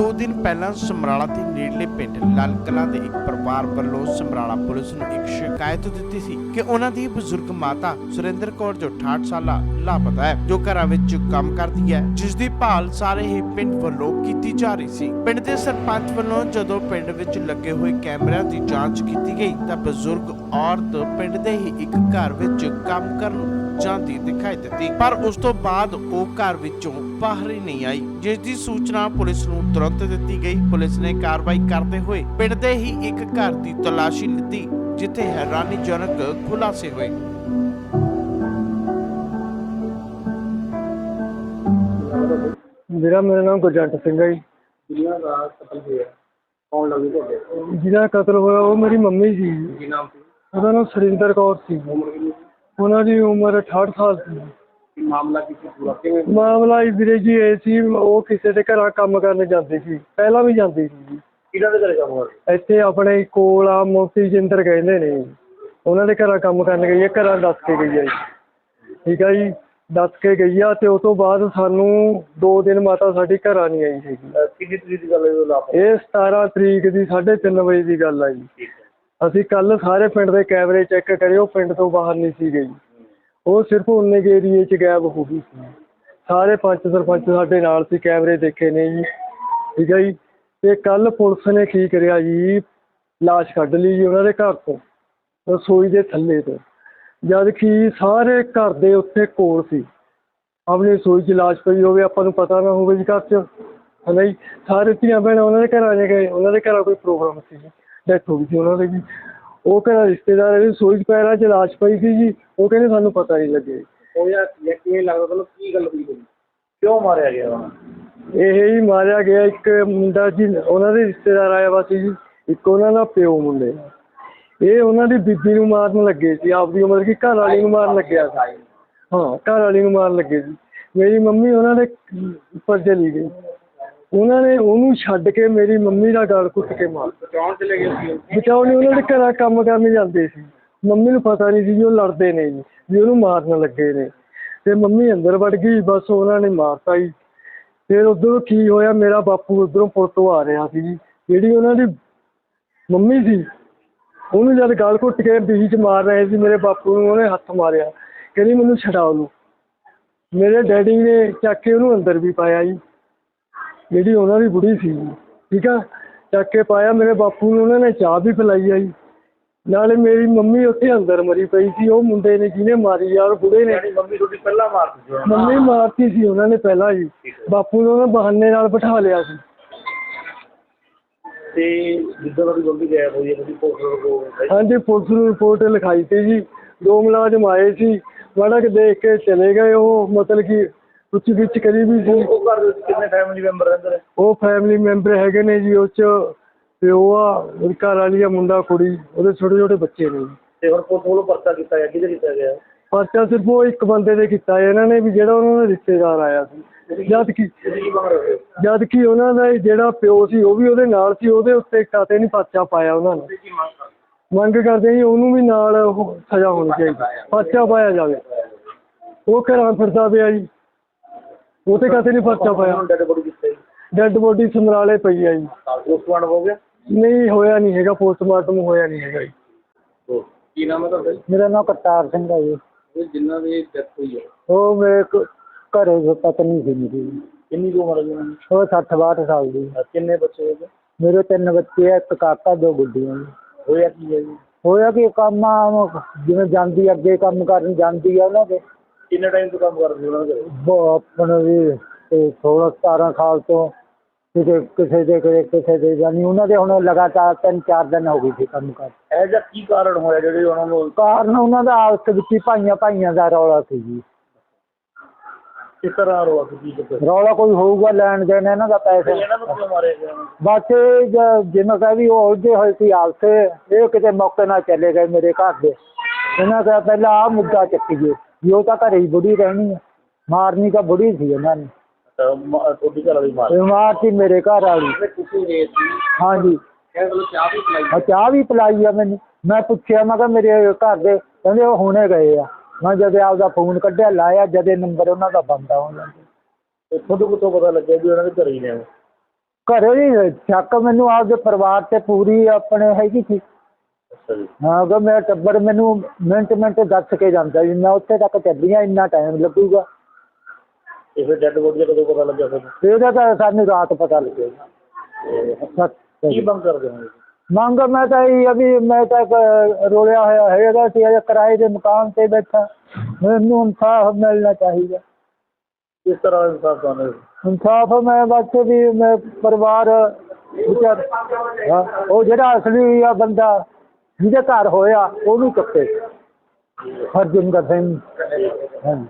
ਦੋ ਦਿਨ ਪਹਿਲਾਂ ਸਮਰਾਲਾ ਦੇ ਨੇੜਲੇ ਪਿੰਡ ਲਾਲ ਕਲਾਂ ਦੇ ਇੱਕ ਪਰਿਵਾਰ ਵੱਲੋਂ ਸਮਰਾਲਾ ਪੁਲਿਸ ਨੂੰ ਇੱਕ ਸ਼ਿਕਾਇਤ ਦਿੱਤੀ ਸੀ ਕਿ ਉਹਨਾਂ ਦੀ ਬਜ਼ੁਰਗ ਮਾਤਾ ਸੁਰਿੰਦਰ ਕੌਰ ਜੋ 68 ਸਾਲਾ ਲਾਪਤਾ ਹੈ, ਜੋ ਘਰਾਂ ਵਿੱਚ ਕੰਮ ਕਰਦੀ ਹੈ, ਜਿਸ ਦੀ ਭਾਲ ਸਾਰੇ ਹੀ ਪਿੰਡ ਵੱਲੋਂ ਕੀਤੀ ਜਾ ਰਹੀ ਸੀ। ਪਿੰਡ ਦੇ ਸਰਪੰਚ ਵੱਲੋਂ ਜਦੋਂ ਪਿੰਡ ਵਿੱਚ ਲੱਗੇ ਹੋਏ ਕੈਮਰਿਆਂ ਦੀ ਜਾਂਚ ਕੀਤੀ ਗਈ ਤਾਂ ਬਜ਼ੁਰਗ ਔਰਤ ਪਿੰਡ ਦੇ ਹੀ ਇੱਕ ਘਰ ਵਿੱਚ ਕੰਮ ਕਰਨ ਜਾਂਦੀ ਦਿਖਾਈ ਦਿੱਤੀ। ਪਰ ਉਸ ਤੋਂ ਬਾਅਦ ਉਹ ਘਰ ਵਿੱਚੋਂ ਬਾਹਰ ਹੀ ਨਹੀਂ ਆਈ ਜਿਸ ਦੀ ਸੂਚਨਾ ਪੁਲਿਸ ਨੂੰ ਤੁਰੰਤ ਦਿੱਤੀ ਗਈ। ਪੁਲਿਸ ਨੇ ਕਾਰਵਾਈ ਕਰਦੇ ਹੋਏ ਪਿੰਡ ਦੇ ਹੀ ਇੱਕ ਘਰ ਦੀ ਤਲਾਸ਼ੀ ਲਿੱਤੀ ਜਿੱਥੇ ਹੈਰਾਨੀਜਨਕ ਖੁਲਾਸੇ ਹੋਏ। ਮੇਰਾ ਮੇਰਾ ਨਾਮ ਗੁਰਜੰਟ ਸਿੰਘ ਹੈ ਜੀ। ਜਿਹਨਾਂ ਦਾ ਕਤਲ ਹੋਇਆ। ਕੌਣ ਲੱਗੀ ਤੁਹਾਡੇ? ਜਿਹਦਾ ਕਤਲ ਹੋਇਆ ਉਹ ਮੇਰੀ ਮੰਮੀ ਸੀ। ਕੀ ਨਾਮ ਸੀ? ਉਹਦਾ ਨਾਮ ਸੁਰਿੰਦਰ ਕੌਰ ਸੀ। ਉਮਰ ਕਿੰਨੀ ਸੀ? ਉਹਨਾਂ ਦੀ ਉਮਰ 68 ਸਾਲ ਸੀ ਮਾਮਲਾ ਕੀ ਸੀ ਪੂਰਾ ਕਿਵੇਂ ਮਾਮਲਾ ਇਹ ਵੀਰੇ ਜੀ ਇਹ ਸੀ ਉਹ ਕਿਸੇ ਦੇ ਘਰਾਂ ਕੰਮ ਕਰਨ ਜਾਂਦੀ ਸੀ। ਪਹਿਲਾਂ ਵੀ ਜਾਂਦੀ ਸੀ ਜੀ। ਕਿਹਨਾਂ ਦੇ ਘਰੇ ਕੰਮ ਰਿਹਾ ਇੱਥੇ ਆਪਣੇ ਕੋਲ ਆ ਮੋਤੀ ਜਿੰਦਰ ਕਹਿੰਦੇ ਨੇ ਜੀ। ਉਹਨਾਂ ਦੇ ਘਰਾਂ ਕੰਮ ਕਰਨ ਗਈ ਹੈ ਘਰਾਂ ਦੱਸ ਕੇ ਗਈ ਹੈ ਜੀ। ਠੀਕ ਹੈ ਜੀ ਦੱਸ ਕੇ ਗਈ ਆ ਤੇ ਉਸ ਤੋਂ ਬਾਅਦ ਸਾਨੂੰ 2 ਦਿਨ ਮਾਤਾ ਸਾਡੀ ਘਰਾਂ ਨਹੀਂ ਆਈ ਸੀਗੀ ਅਹ ਕਿੰਨੀ ਤਰੀਕ ਦੀ ਗੱਲ ਹੈ ਉਹ ਲਾਪ ਇਹ 17 ਤਰੀਕ ਦੀ 3:30 ਵਜੇ ਦੀ ਗੱਲ ਆ ਜੀ। ਠੀਕ ਹੈ। ਅਸੀਂ ਕੱਲ ਸਾਰੇ ਪਿੰਡ ਦੇ ਕੈਮਰੇ ਚੈੱਕ ਕਰੇ, ਉਹ ਪਿੰਡ ਤੋਂ ਬਾਹਰ ਨਹੀਂ ਸੀ ਗਈ ਉਹ ਸਿਰਫ ਉਨੇ ਕੇ ਏਰੀਏ 'ਚ ਗਾਇਬ ਹੋ ਗਈ ਸੀ। ਸਾਰੇ ਪੰਚ ਸਰਪੰਚ ਸਾਡੇ ਨਾਲ ਸੀ, ਕੈਮਰੇ ਦੇਖੇ ਨੇ ਜੀ। ਠੀਕ ਹੈ ਜੀ? ਤੇ ਕੱਲ ਪੁਲਿਸ ਨੇ ਕੀ ਕਰਿਆ ਜੀ? ਲਾਸ਼ ਕੱਢ ਲਈ ਜੀ ਉਹਨਾਂ ਦੇ ਘਰ ਤੋਂ, ਰਸੋਈ ਦੇ ਥੱਲੇ ਤੋਂ। ਜਦ ਕਿ ਸਾਰੇ ਘਰ ਦੇ ਉੱਤੇ ਕੋਲ ਸੀ। ਆਪਣੀ ਰਸੋਈ 'ਚ ਲਾਸ਼ ਪਈ ਹੋਵੇ, ਆਪਾਂ ਨੂੰ ਪਤਾ ਨਾ ਹੋਵੇ ਜੀ ਘਰ 'ਚ। ਹਨਾ ਜੀ? ਸਾਰੇ ਧੀਆਂ ਭੈਣਾਂ ਉਹਨਾਂ ਦੇ ਘਰਾਂ 'ਚ ਗਏ, ਉਹਨਾਂ ਦੇ ਘਰਾਂ ਕੋਈ ਪ੍ਰੋਗਰਾਮ ਸੀ। ਡੈਥ ਹੋ ਗਈ ਸੀ ਉਹਨਾਂ ਦੀ ਜੀ ਉਹ ਘਰਾਂ ਰਿਸ਼ਤੇਦਾਰ ਦੀ ਰਸੋਈ 'ਚ ਪੈਰਾਂ 'ਚ ਲਾਸ਼ ਪਈ ਸੀ ਜੀ ਉਹ ਕਹਿੰਦੇ ਸਾਨੂੰ ਪਤਾ ਨਹੀਂ ਲੱਗਿਆ ਹੋਇਆ ਜਾਂ ਕਿਵੇਂ ਲੱਗਦਾ ਤੁਹਾਨੂੰ ਕੀ ਗੱਲ ਹੋਈ ਹੋਈ ਕਿਉਂ ਮਾਰਿਆ ਗਿਆ ਉਹਨਾਂ? ਇਹ ਹੀ ਮਾਰਿਆ ਗਿਆ ਇੱਕ ਮੁੰਡਾ ਜੀ ਉਹਨਾਂ ਦੇ ਰਿਸ਼ਤੇਦਾਰ ਆਇਆ ਵਾ ਸੀ ਜੀ ਇੱਕ ਉਹਨਾਂ ਦਾ ਪਿਓ ਮੁੰਡੇ। ਦਾ। ਇਹ ਉਹਨਾਂ ਦੀ ਬੀਬੀ ਨੂੰ ਮਾਰਨ ਲੱਗੇ ਸੀ ਆਪਦੀ ਉਮਰ ਕੀ ਘਰ ਵਾਲੀ ਨੂੰ ਮਾਰਨ ਲੱਗਿਆ ਸੀ। ਹਾਂ ਘਰ ਵਾਲੀ ਨੂੰ ਮਾਰਨ ਲੱਗੇ ਸੀ। ਮੇਰੀ ਮੰਮੀ ਉਹਨਾਂ ਦੇ ਉੱਪਰ ਚਲੀ ਗਈ। ਉਹਨਾਂ ਨੇ ਉਹਨੂੰ ਛੱਡ ਕੇ ਮੇਰੀ ਮੰਮੀ ਦਾ ਗਲ ਘੁੱਟ ਕੇ ਮਾਰ ਬਚਾਉਣ ਚਲੇ ਗਏ ਸੀ ਉਹ। ਬਚਾਉ ਨਹੀਂ ਉਹਨਾਂ ਦੇ ਘਰਾਂ ਕੰਮ ਕਰਨ ਜਾਂਦੇ ਸੀ। ਮੰਮੀ ਨੂੰ ਪਤਾ ਨਹੀਂ ਸੀ ਜੀ ਉਹ ਲੜਦੇ ਨੇ ਜੀ ਵੀ ਉਹਨੂੰ ਮਾਰਨ ਲੱਗੇ ਨੇ। ਤੇ ਮੰਮੀ ਅੰਦਰ ਵੜ ਗਈ ਬਸ ਉਹਨਾਂ ਨੇ ਮਾਰਤਾ ਜੀ। ਫਿਰ ਉਧਰੋਂ ਕੀ ਹੋਇਆ ਮੇਰਾ ਬਾਪੂ ਉਧਰੋਂ ਪੁਲ ਤੋਂ ਆ ਰਿਹਾ ਸੀ ਜੀ। ਜਿਹੜੀ ਉਹਨਾਂ ਦੀ ਮੰਮੀ ਸੀ ਉਹਨੂੰ ਜਦ ਗਲ ਘੁੱਟ ਕੇ ਬੀਚ ਮਾਰ ਰਹੇ ਸੀ ਮੇਰੇ ਬਾਪੂ ਨੂੰ ਉਹਨੇ ਹੱਥ ਮਾਰਿਆ। ਕਹਿੰਦੀ ਮੈਨੂੰ ਛਡਾ ਉਹਨੂੰ ਮੇਰੇ ਡੈਡੀ ਨੇ ਚੱਕ ਕੇ ਉਹਨੂੰ ਅੰਦਰ ਵੀ ਪਾਇਆ ਜੀ। ਜਿਹੜੀ ਉਹਨਾਂ ਦੀ ਬੁੜੀ ਸੀ। ਜੀ, ਠੀਕ ਆ? ਚੱਕ ਕੇ ਪਾਇਆ ਮੇਰੇ ਬਾਪੂ ਨੂੰ ਉਹਨਾਂ ਨੇ ਚਾਹ ਵੀ ਪਿਲਾਈ ਆ ਜੀ ਨਾਲੇ ਮੇਰੀ ਮੰਮੀ ਉੱਥੇ ਅੰਦਰ ਮਰੀ ਪਈ ਸੀ। ਉਹ ਮੁੰਡੇ ਨੇ ਜਿਹਨੇ ਮਾਰੀ ਔਰ ਬੁੜੇ ਨੇ। ਯਾਨੀ ਮੰਮੀ ਤੁਹਾਡੀ ਪਹਿਲਾਂ ਮਾਰਤੀ ਸੀ ਉਹਨਾਂ। ਮੰਮੀ ਮਾਰਤੀ ਸੀ ਉਹਨਾਂ ਨੇ ਪਹਿਲਾਂ ਜੀ ਬਾਪੂ ਨੂੰ ਉਹਨਾਂ ਬਹਾਨੇ ਨਾਲ ਬਿਠਾ ਲਿਆ ਸੀ। ਤੇ ਜਿੱਦਾਂ ਤੁਹਾਡੀ ਗੋਲੀ ਗਾਇਬ ਹੋਈ ਹੈ ਤੁਸੀਂ ਪੋਸਟਰ ਕੋ ਹਾਂਜੀ ਪੁਲਿਸ ਨੂੰ ਰਿਪੋਰਟ ਲਿਖਾਈ ਸੀ ਜੀ। ਦੋ ਮੁਲਾਜ਼ਮ ਆਏ ਸੀ। ਮਾੜਾ ਕਿ ਦੇਖ ਕੇ ਚਲੇ ਗਏ। ਉਹ ਮਤਲਬ ਕਿ ਕੁਛ ਵਿੱਚ ਕਰੀ ਵੀ ਸੀ ਉਹ ਘਰ ਦੇ ਵਿੱਚ ਕਿੰਨੇ ਫੈਮਿਲੀ ਮੈਂਬਰ ਰਹਿੰਦੇ ਨੇ? ਉਹ ਫੈਮਿਲੀ ਮੈਂਬਰ ਹੈਗੇ ਨੇ ਜੀ ਉਹ ਚ ਪਿਓ ਆ ਉਹਦੀ ਘਰ ਵਾਲੀ ਆ ਮੁੰਡਾ ਕੁੜੀ ਉਹਦੇ ਛੋਟੇ ਛੋਟੇ ਬੱਚੇ ਨੇ ਜੀ। ਤੇ ਹੁਣ ਪੁਲਿਸ ਵੱਲੋਂ ਪਰਚਾ ਕੀਤਾ ਗਿਆ ਕਿਹਦੇ ਕੀਤਾ ਗਿਆ? ਪਰਚਾ ਸਿਰਫ ਉਹ ਇੱਕ ਬੰਦੇ ਦੇ ਕੀਤਾ ਹੈ ਇਹਨਾਂ ਨੇ ਵੀ ਜਿਹੜਾ ਉਹਨਾਂ ਦਾ ਰਿਸ਼ਤੇਦਾਰ ਆਇਆ ਸੀ। ਜਦ ਕਿ ਤੁਸੀਂ ਕੀ ਮੰਗ ਰਹੇ ਹੋ? ਜਦ ਕਿ ਉਹਨਾਂ ਦਾ ਜਿਹੜਾ ਪਿਓ ਸੀ ਉਹ ਵੀ ਉਹਦੇ ਨਾਲ ਸੀ ਉਹਦੇ ਉੱਤੇ ਕਾਤੇ ਨਹੀਂ ਪਰਚਾ ਪਾਇਆ ਉਹਨਾਂ ਨੇ। ਕੀ ਮੰਗ ਕਰਦੇ ਮੰਗ ਕਰਦੇ ਜੀ ਉਹਨੂੰ ਵੀ ਨਾਲ ਉਹ ਸਜ਼ਾ ਹੋਣੀ ਚਾਹੀਦੀ ਪਰਚਾ ਪਾਇਆ ਜਾਵੇ। ਉਹ ਘਰਾਂ ਫਿਰਦਾ ਪਿਆ ਜੀ। ਉਹ ਤੇ ਕਾਤੇ ਨਹੀਂ ਪਰਚਾ ਪਾਇਆ। ਡੈਡ ਬੋਡੀ ਕਿੱਥੇ ਡੈੱਡ ਬੋਡੀ ਸਮਰਾਲੇ ਪਈ ਆ ਜੀ। ਪੋਸਟਮਾਰਟਮ ਹੋ ਗਿਆ? ਨਹੀਂ ਹੋਇਆ ਨਹੀਂ ਹੈਗਾ ਪੋਸਟਮਾਰਟਮ ਹੋਇਆ ਨਹੀਂ ਹੈਗਾ ਜੀ। ਉਹ ਕੀ ਨਾਮ ਹੈ ਤੁਹਾਡਾ ਮੇਰਾ ਨਾਮ ਕਰਤਾਰ ਸਿੰਘ ਹੈ ਜੀ। ਇਹ ਜਿਨ੍ਹਾਂ ਦੀ ਡੈਥ ਹੋਈ ਹੈ? ਉਹ ਮੇਰੇ ਘਰੇ ਜੋ ਪਤਨੀ ਸੀ ਮੇਰੀ। ਕਿੰਨੀ ਕੁ ਉਮਰ ਹੈ ਜੀ ਉਹਨਾਂ ਦੀ? ਉਹ 60 62 ਸਾਲ ਦੀ। ਕਿੰਨੇ ਬੱਚੇ ਹੋਏ ਮੇਰੇ ਤਿੰਨ ਬੱਚੇ ਆ ਇੱਕ ਕਾਕਾ ਦੋ ਗੁੱਡੀਆਂ ਹੋਇਆ ਕੀ ਹੈ ਜੀ? ਹੋਇਆ ਕਿ ਕੰਮ ਜਿਵੇਂ ਜਾਂਦੀ ਅੱਗੇ ਕੰਮ ਕਰਨ ਜਾਂਦੀ ਆ ਉਹਨਾਂ ਦੇ। ਕਿੰਨੇ ਟਾਈਮ ਤੋਂ ਕੰਮ ਕਰਦੇ ਉਹਨਾਂ ਦੇ ਆਪਣੇ ਵੀ ਤੇ 16 17 ਸਾਲ ਤੋਂ ਕਿਤੇ ਕਿਸੇ ਦੇ ਕਿਤੇ ਕਿਸੇ ਦੇ ਜਾਨੀ ਉਹਨਾਂ ਦੇ ਹੁਣ ਲਗਾਤਾਰ ਤਿੰਨ ਚਾਰ ਦਿਨ ਹੋ ਗਏ ਸੀ ਕੰਮ ਕਰ। ਇਹ ਜਿਹਾ ਕੀ ਕਾਰਨ ਹੋਇਆ ਜਿਹੜੇ ਉਹਨਾਂ ਨੂੰ ਕਾਰਨ ਉਹਨਾਂ ਦਾ ਆਪਸ ਵਿੱਚ ਹੀ ਭਾਈਆਂ ਭਾਈਆਂ ਦਾ ਰੌਲਾ ਸੀ ਜੀ। ਕਿਸ ਤਰ੍ਹਾਂ ਰੌਲਾ ਕੋਈ ਹੋਊਗਾ ਲੈਣ ਦੇਣ ਇਹਨਾਂ ਦਾ ਪੈਸੇ। ਇਹਨਾਂ ਨੂੰ ਕਿਉਂ ਮਾਰਿਆ ਗਿਆ ਉਹਨਾਂ ਨੂੰ? ਬਸ ਇਹ ਜ- ਜਿਵੇਂ ਕਹਿ ਵੀ ਉਹ ਉਲਝੇ ਹੋਏ ਸੀ ਆਪਸੇ ਇਹ ਕਿਤੇ ਮੌਕੇ ਨਾਲ ਚਲੇ ਗਏ ਮੇਰੇ ਘਰ ਦੇ। ਇਹਨਾਂ ਦਾ ਪਹਿਲਾਂ ਆ ਮੁੱਦਾ ਚੱਕੀਏ ਵੀ ਉਹ ਤਾਂ ਘਰੇ ਹੀ ਬੁੜੀ ਰਹਿਣੀ ਹੈ ਮਾਰਨੀ ਤਾਂ ਬੁੜੀ ਸੀ ਇਹਨਾਂ ਨੇ। ਤੁਹਾਡੀ ਘਰ ਵਾਲੀ ਮਾਰ ਮਾਰਤੀ ਮੇਰੇ ਘਰ ਵਾਲੀ। ਤੁਸੀਂ ਗਏ ਸੀ ਹਾਂਜੀ। ਕਹਿੰਦੇ ਚਾਹ ਵੀ ਪਿਲਾਈ। ਆ ਚਾਹ ਵੀ ਪਿਲਾਈ ਆ ਮੈਨੂੰ। ਮੈਂ ਪੁੱਛਿਆ ਮੈਂ ਕਿਹਾ ਮੇਰੇ ਘਰ ਦੇ ਕਹਿੰਦੇ ਉਹ ਹੁਣੇ ਗਏ ਆ। ਮੈਂ ਜਦ ਆਪਦਾ ਫੋਨ ਕੱਢਿਆ ਲਾਇਆ ਜਦੇ ਨੰਬਰ ਉਹਨਾਂ ਦਾ ਬੰਦ ਆ ਉਹਨਾਂ ਦਾ। ਤੇ ਤੁਹਾਨੂੰ ਕਿੱਥੋਂ ਪਤਾ ਲੱਗਿਆ ਵੀ ਉਹਨਾਂ ਦੇ ਘਰੇ ਹੀ ਨੇ ਘਰੇ ਨਹੀਂ ਸ਼ੱਕ ਮੈਨੂੰ ਆਪਦੇ ਪਰਿਵਾਰ ਤੇ ਪੂਰੀ ਆਪਣੇ ਹੈਗੀ ਸੀ। ਅੱਛਾ ਜੀ। ਹਾਂ ਅਗਰ ਮੇਰਾ ਟੱਬਰ ਮੈਨੂੰ ਮਿੰਟ ਮਿੰਟ ਦੱਸ ਕੇ ਜਾਂਦਾ ਵੀ ਮੈਂ ਉੱਥੇ ਤੱਕ ਚੱਲੀਆਂ ਇੰਨਾ ਟਾਈਮ ਲੱਗੂਗਾ। ਤੇ ਫਿਰ ਡੈਡ ਬੋਡੀ ਦਾ ਕਦੋਂ ਪਤਾ ਲੱਗਿਆ ਤੁਹਾਨੂੰ ਇਹਦਾ ਤਾਂ ਸਾਨੂੰ ਰਾਤ ਪਤਾ ਲੱਗੇਗਾ ਸੱਤ ਕੀ ਬੰਦ ਕਰਦੇ ਹੋ? ਮੰਗ ਮੈਂ ਤਾਂ ਇਹ ਵੀ ਮੈਂ ਤਾਂ ਇੱਕ ਰੋਲਿਆ ਹੋਇਆ ਹੈਗਾ ਸੀ ਅਜੇ ਕਿਰਾਏ ਦੇ ਮਕਾਨ ਤੇ ਬੈਠਾ। ਮੈਨੂੰ ਇਨਸਾਫ ਮਿਲਣਾ ਚਾਹੀਦਾ। ਕਿਸ ਤਰ੍ਹਾਂ ਇਨਸਾਫ ਹੋ? ਇਨਸਾਫ ਮੈਂ ਬਸ ਵੀ ਮੈਂ ਪਰਿਵਾਰ ਵਿਚਾਰ ਹਾਂ, ਉਹ ਜਿਹੜਾ ਅਸਲੀ ਆ ਬੰਦਾ ਜਿਹਦੇ ਘਰ ਹੋਇਆ ਉਹਨੂੰ ਚੁੱਕੇ। ਹਰਜਿੰਦਰ ਸਿੰਘ। ਹਾਂਜੀ